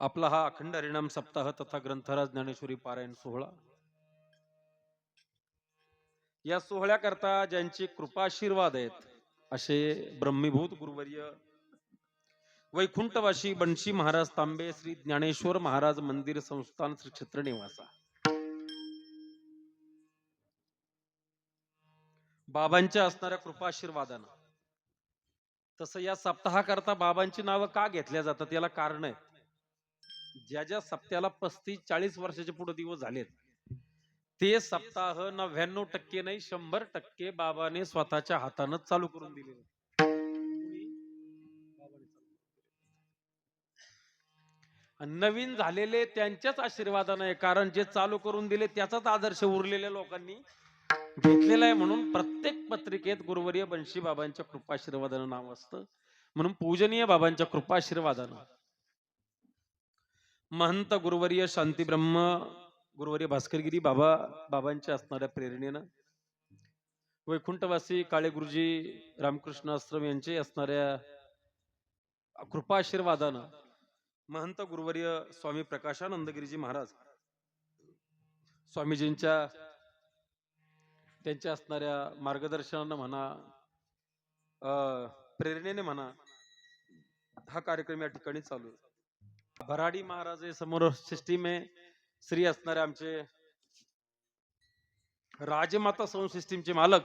आपला हा अखंड हरिणाम सप्ताह तथा ग्रंथराज ज्ञानेश्वरी पारायण सोहळा. या सोहळ्याकरता ज्यांचे कृपाशीर्वाद आहेत असे ब्रह्मीभूत गुरुवर्य वैकुंठवाशी बंशी महाराज तांबे श्री ज्ञानेश्वर महाराज मंदिर संस्थान श्री क्षेत्र निवासा बाबांच्या असणाऱ्या कृपाशीर्वादानं. तसं या सप्ताहाकरता बाबांची नावं का घेतल्या जातात याला कारण आहे ज्या ज्या सप्त्याला पस्तीस चाळीस वर्षाचे पुढे दिवस झालेत ते सप्ताह नव्याण्णव टक्के नाही शंभर टक्के बाबाने स्वतःच्या हातानं चालू करून दिले नवीन झालेले त्यांच्याच आशीर्वादाने आहे. कारण जे चालू करून दिले त्याचाच आदर्श उरलेल्या लोकांनी घेतलेला आहे म्हणून प्रत्येक पत्रिकेत गुरुवर्य बंशी बाबांच्या कृपाशीर्वादानं नाव असतं म्हणून पूजनीय बाबांच्या कृपाशीर्वादानं महंत गुरुवर्य शांती ब्रह्म गुरुवर्य भास्करगिरी बाबा बाबांच्या असणाऱ्या प्रेरणेनं. वैकुंठवासी काळे गुरुजी रामकृष्ण आश्रम यांचे असणाऱ्या कृपाशीर्वादानं महंत गुरुवर्य स्वामी प्रकाशानंदगिरीजी महाराज स्वामीजींच्या त्यांच्या असणाऱ्या मार्गदर्शनानं म्हणा अं, प्रेरणेने म्हणा हा कार्यक्रम या ठिकाणी चालू आहे. भराडी महाराज हे समोर सिस्टीम आहे श्री असणारे आमचे राजमाता साऊंड सिस्टीमचे मालक.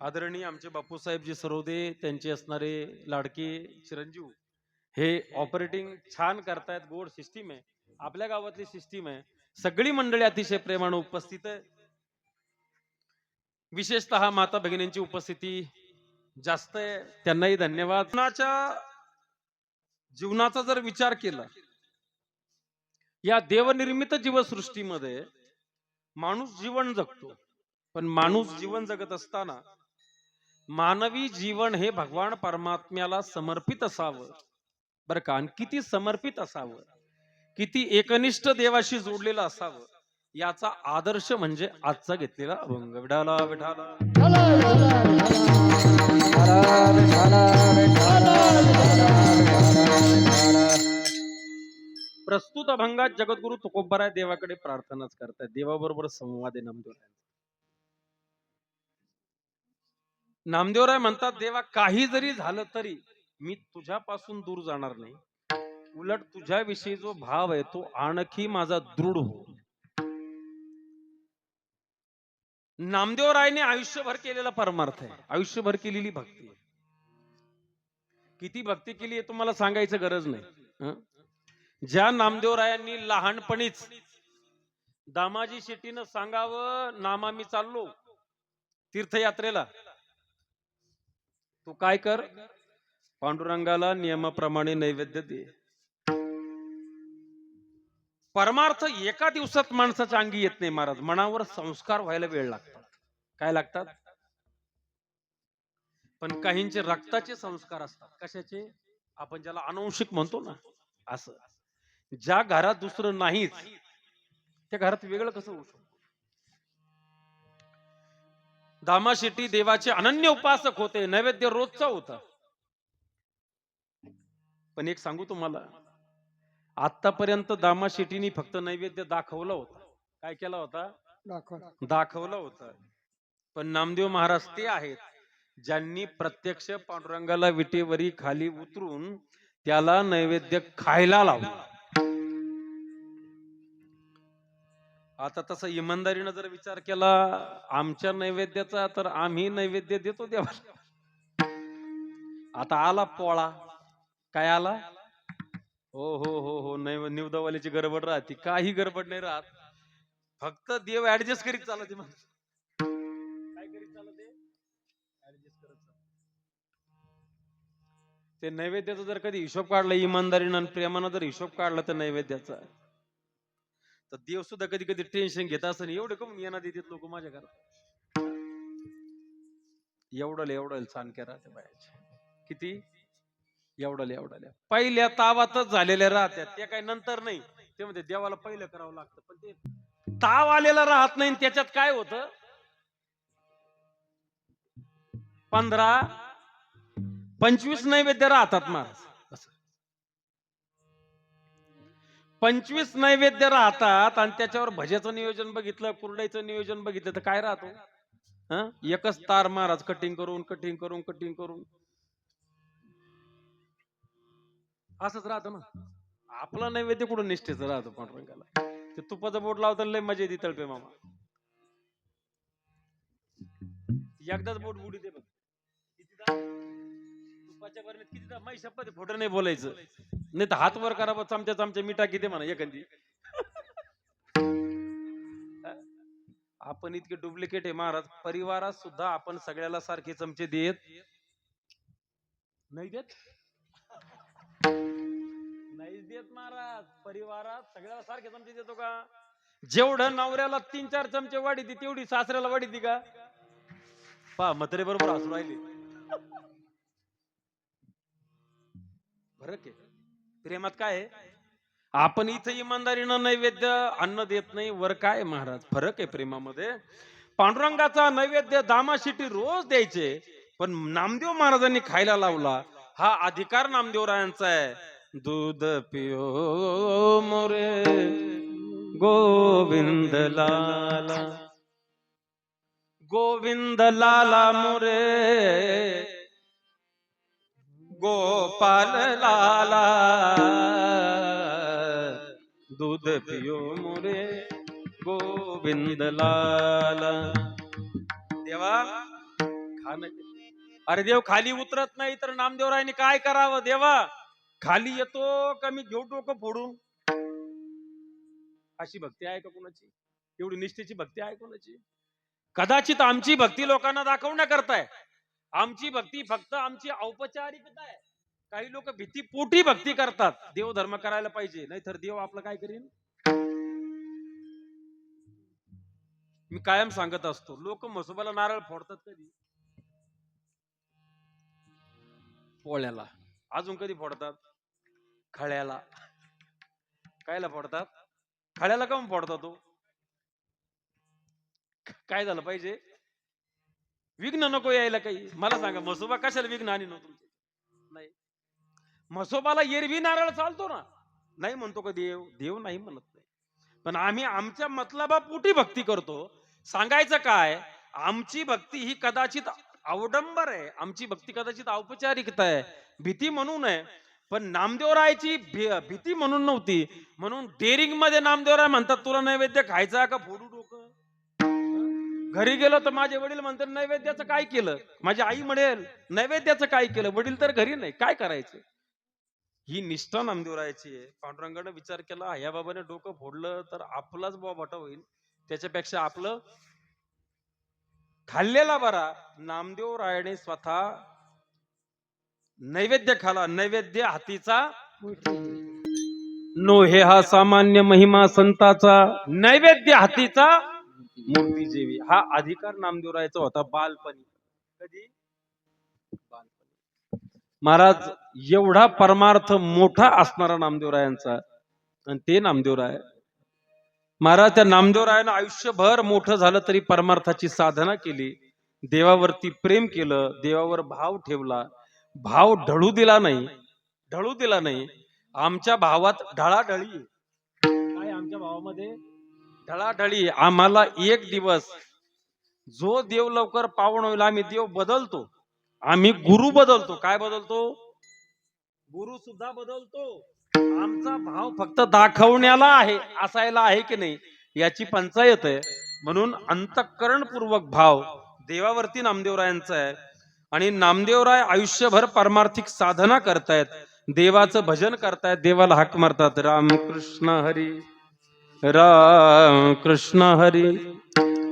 आदरणीय आमचे बापूसाहेबजी सरोदे त्यांचे असणारे लाडके चिरंजीव. हे ऑपरेटिंग छान करतायत गोड सिस्टीम आहे आपल्या गावातली सिस्टीम आहे सगळी मंडळी अतिशय प्रेमाने उपस्थित आहे विशेषतः माता भगिनींची उपस्थिती जास्त आहे. त्यांनाही धन्यवाद. जीवनाचा जर विचार केला या देवनिर्मित जीवसृष्टीमध्ये माणूस जीवन जगतो. पण माणूस जीवन जगत असताना मानवी जीवन हे भगवान परमात्म्याला समर्पित असावं. बरं का? किती समर्पित असावं? किती एकनिष्ठ देवाशी जोडलेलं असावं? याचा आदर्श म्हणजे आजचा घेतलेला अभंग. विढाला विढाला प्रस्तुत अभंगात जगद्गुरु तुकोबराय देवाकडे प्रार्थनाच करतायत. देवाबरोबर संवाद आहे नामदेवराय नामदेवराय म्हणतात देवा काही जरी झालं तरी मी तुझ्यापासून दूर जाणार नाही. उलट तुझ्याविषयी जो भाव आहे तो आणखी माझा दृढ हो. नामदेवरायने आयुष्यभर केलेला परमार्थ आहे. आयुष्यभर केलेली भक्ती आहे. किती भक्ती केली हे तुम्हाला सांगायचं गरज नाही. ज्या नामदेवरायांनी लहानपणीच दामाजी शेट्टीनं सांगावं नामा मी चाललो तीर्थयात्रेला. तू काय कर? पांडुरंगाला नियमाप्रमाणे नैवेद्य दे. परमार्थ एका दिवसात माणसाच्या अंगी येत नाही महाराज. मनावर संस्कार व्हायला वेळ लागतात. काय लागतात? पण काहींचे रक्ताचे संस्कार असतात. कशाचे? आपण ज्याला अनुवंशिक म्हणतो ना असं. ज्या घरात दुसरं नाहीच त्या घरात वेगळं कसं होऊ शकतं? दामा शेट्टी देवाचे अनन्य उपासक होते नैवेद्य रोजचा होता. पण एक सांगू तुम्हाला आतापर्यंत दामा शेट्टीनी फक्त नैवेद्य दाखवला होता. काय केला होता? दाखवा दाखवलं होतं. पण नामदेव महाराज ते आहेत ज्यांनी प्रत्यक्ष पांडुरंगाला विटेवरी खाली उतरून त्याला नैवेद्य खायला लावला. आता तसं इमानदारीनं जर विचार केला आमच्या नैवेद्याचा तर आम्ही नैवेद्य देतो देवाला. आता आला पोळा. काय आला? हो हो हो हो नैव निवदावालीची गडबड राहते. काही गडबड नाही राहत. फक्त देव ऍडजस्ट करीत चालत काय करीत चालत? ऍडजस्ट करत ते नैवेद्याचा जर कधी हिशोब काढला इमानदारीनं प्रेमानं जर हिशोब काढला तर नैवेद्याचा. तर देव सुद्धा कधी कधी टेन्शन घेत असं एवढं कमून येणार देतात लोक माझ्या घरात. एवढं एवढं चाणक्या राहते बायाचे किती? एवढं एवढं पहिल्या तावातच झालेल्या राहत्या. ते काही नंतर नाही. ते म्हणजे देवाला पहिलं करावं लागतं. पण ते ताव आलेला राहत नाही त्याच्यात काय होत? पंधरा पंचवीस नैवेद्य राहतात महाराज पंचवीस नैवेद्य राहतात आणि त्याच्यावर भज्याचं नियोजन बघितलं कुरडाईचं नियोजन बघितलं तर काय राहतो? एकच तार महाराज कटिंग करून कटिंग करून कटिंग करून. असंच राहतं ना. आपलं नैवेद्य कुठं निष्ठेचं राहतो पांडुरंगाला? ते तुपाचं बोट लावतं लय मजा येते तळपे मामा. एकदाच बोट बुडी दे बघ. कितीदा माही शपथ खोटं नाही बोलायचं? नाही तर हात वर करा बा, चमच्या चमच्या मिठा किती म्हणा एखादी. आपण इतके डुप्लिकेट आहे महाराज. परिवारात सुद्धा आपण सगळ्याला सारखे चमचे देत नाही देत? नाही देत महाराज. परिवारात सगळ्याला सारखे चमचे देतो का? जेवढं नवऱ्याला तीन चार चमचे वाढी ती तेवढी सासऱ्याला वाढी ती का? पा म्हातारे बरोबर हसू राहिले. फरक आहे. प्रेमात काय आहे? आपण इथं इमानदारीनं नैवेद्य अन्न देत नाही वर काय महाराज? फरक आहे प्रेमामध्ये. पांडुरंगाचा नैवेद्य दामाशिटी रोज द्यायचे पण नामदेव महाराजांनी खायला लावला. हा अधिकार नामदेवरायांचा आहे. दूध पिओ मोरे गोविंद लाला. गोविंद लाला मोरे गोपाल लाला दूध पियो मोरे गोविंद लाला देवा खान अरे देव खाली उतरत नाही तर नामदेवरायने काय करावं देवा? खाली येतो का मी घेऊ डोकं फोडून? अशी भक्ती आहे का कोणाची? एवढी निष्ठेची भक्ती आहे कोणाची? कदाचित आमची भक्ती लोकांना दाखवण्याकरताय. आमची भक्ती फक्त आमची औपचारिकता आहे. काही लोक भीती पोटी भक्ती करतात. देव धर्म करायला पाहिजे. नाहीतर देव आपलं काय करीन? मी कायम सांगत असतो लोक म्हसोबाला नारळ फोडतात कधी? पोळ्याला. अजून कधी फोडतात? खळ्याला. कायला फोडतात? खळ्याला काऊन फोडतात तो? काय झालं पाहिजे? विघ्न नको यायला काही. मला सांगा म्हसोबा कशाला विघ्न आणि तुमचे? नाही. म्हसोबाला एरवी नारळ चालतो ना. नाही म्हणतो का देव? देव नाही म्हणत नाही. पण आम्ही आमच्या मतलबा पोटी भक्ती करतो. सांगायचं काय? आमची भक्ती ही कदाचित अवडंबर आहे. आमची भक्ती कदाचित औपचारिकता आहे भीती म्हणून आहे पण नामदेवरायची भीती म्हणून नव्हती. म्हणून डेअरिंगमध्ये नामदेवराय म्हणतात तुला नैवेद्य खायचा का? फोडू डोकं? घरी गेलो तर माझे वडील म्हणतात नैवेद्याचं काय केलं? माझी आई म्हणेल नैवेद्याचं काय केलं? वडील तर घरी नाही. काय करायचं? ही निष्ठा नामदेवरायची आहे. पांडुरंगाने विचार केला ह्या बाबाने डोकं फोडलं तर आपलाच बाबा होईल. त्याच्यापेक्षा आपलं खाल्लेला बरा. नामदेव रायने स्वतः नैवेद्य खाला. नैवेद्य हातीचा नो हे हा सामान्य महिमा संताचा. नैवेद्य हातीचा मूर्ती जेवी. हा अधिकार नामदेवरायचा होता बालपणी. कधी? महाराज एवढा परमार्थ मोठा असणारा नामदेवरायांचा आणि ते नामदेवराय. महाराज त्या नामदेवरायानं आयुष्यभर मोठं झालं तरी परमार्थाची साधना केली. देवावरती प्रेम केलं देवावर भाव ठेवला. भाव ढळू दिला नाही. ढळू दिला नाही. आमच्या भावात ढळाढळी. काय आमच्या भावामध्ये? ढळाढळी आम्हाला एक दिवस. जो देव लवकर पावन होईल आम्ही देव बदलतो. आम्ही गुरु बदलतो. काय बदलतो? गुरु सुद्धा बदलतो. आमचा भाव फक्त दाखवण्याला आहे असायला आहे की नाही याची पंचायत आहे. म्हणून अंतःकरणपूर्वक भाव देवावरती नामदेवरायांचा आहे. आणि नामदेवराय आयुष्यभर पारमार्थिक साधना करतायत. देवाचं भजन करतायत देवाला हाक मारतात. राम कृष्ण हरी. राम कृष्ण हरी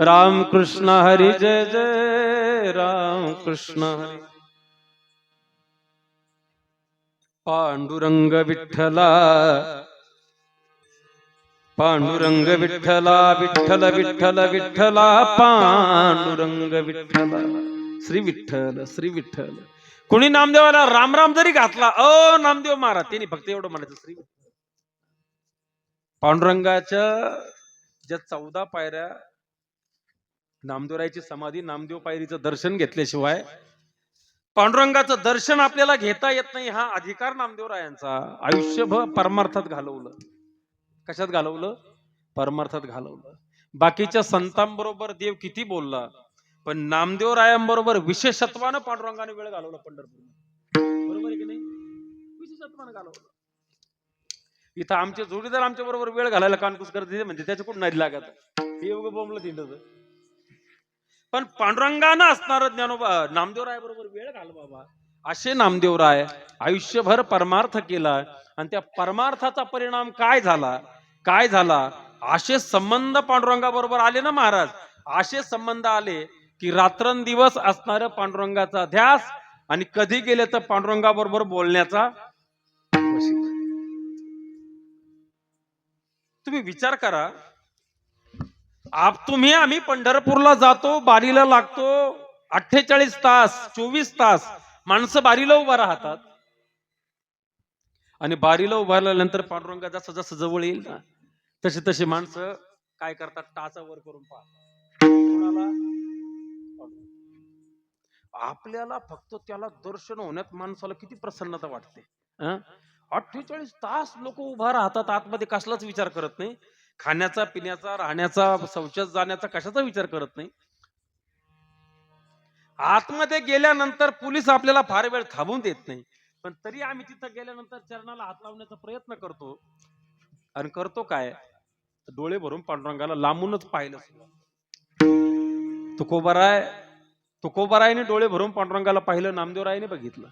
राम कृष्ण हरी जय जय राम कृष्ण हरी। पांडुरंग विठ्ठला पांडुरंग विठ्ठला विठ्ठल विठ्ठल विठ्ठला पांडुरंग विठ्ठला। श्री विठ्ठल श्री विठ्ठल। कोणी नामदेवाला राम राम जरी घातला अ नामदेव महाराज त्यांनी फक्त एवढं म्हणायचं श्री विठ्ठल. पांडुरंगाच्या ज्या चौदा पायऱ्या नामदेवरायची समाधी नामदेव पायरीचं दर्शन घेतल्याशिवाय पांडुरंगाचं दर्शन आपल्याला घेता येत नाही हा अधिकार नामदेवरायांचा. आयुष्यभर परमार्थात घालवलं. कशात घालवलं? परमार्थात घालवलं. बाकीच्या संतांबरोबर देव किती बोलला पण नामदेवरायांबरोबर विशेषत्वानं पांडुरंगाने वेळ घालवला पंढरपूर बरोबर आहे की नाही? विशेषत्वानं घालवलं. इथं आमचे जोडीदार आमच्या बरोबर वेळ घालायला कानकुस करते म्हणजे त्याच्या कुठं नाही लागत. हे उगं बोंबलं तिथं पण पांडुरंगानं असणार ज्ञानोबा नामदेवराय बरोबर वेळ घाल बाबा. असे नामदेवराय आयुष्यभर परमार्थ केला आणि त्या परमार्थाचा परिणाम काय झाला? काय झाला? असे संबंध पांडुरंगा बरोबर आले ना महाराज? असे संबंध आले की रात्रंदिवस असणार पांडुरंगाचा ध्यास आणि कधी गेले तर पांडुरंगा बरोबर बोलण्याचा. तुम्ही विचार करा. आप तुम्ही आम्ही पंढरपूरला जातो बारीला लागतो अठ्ठेचाळीस तास चोवीस तास माणसं बारीला उभा राहतात. आणि बारीला उभारल्यानंतर पांडुरंगा जसं जसं जवळ येईल ना तशी तशी माणसं काय करतात? टाचा वर करून पाहतात. आपल्याला फक्त त्याला दर्शन होण्यात माणसाला किती प्रसन्नता वाटते अठ्ठेचाळीस तास लोक उभा राहतात आतमध्ये कसलाच विचार करत नाही. खाण्याचा पिण्याचा राहण्याचा शौचात जाण्याचा कशाचा विचार करत नाही. आतमध्ये गेल्यानंतर पोलीस आपल्याला फार वेळ थांबून देत नाही. पण तरी आम्ही तिथं गेल्यानंतर चरणाला हात लावण्याचा प्रयत्न करतो. आणि करतो काय? डोळे भरून पांडुरंगाला लांबूनच पाहिलं तुकोबाराय तुकोबारायने डोळे भरून पांडुरंगाला पाहिलं नामदेवरायने बघितलं.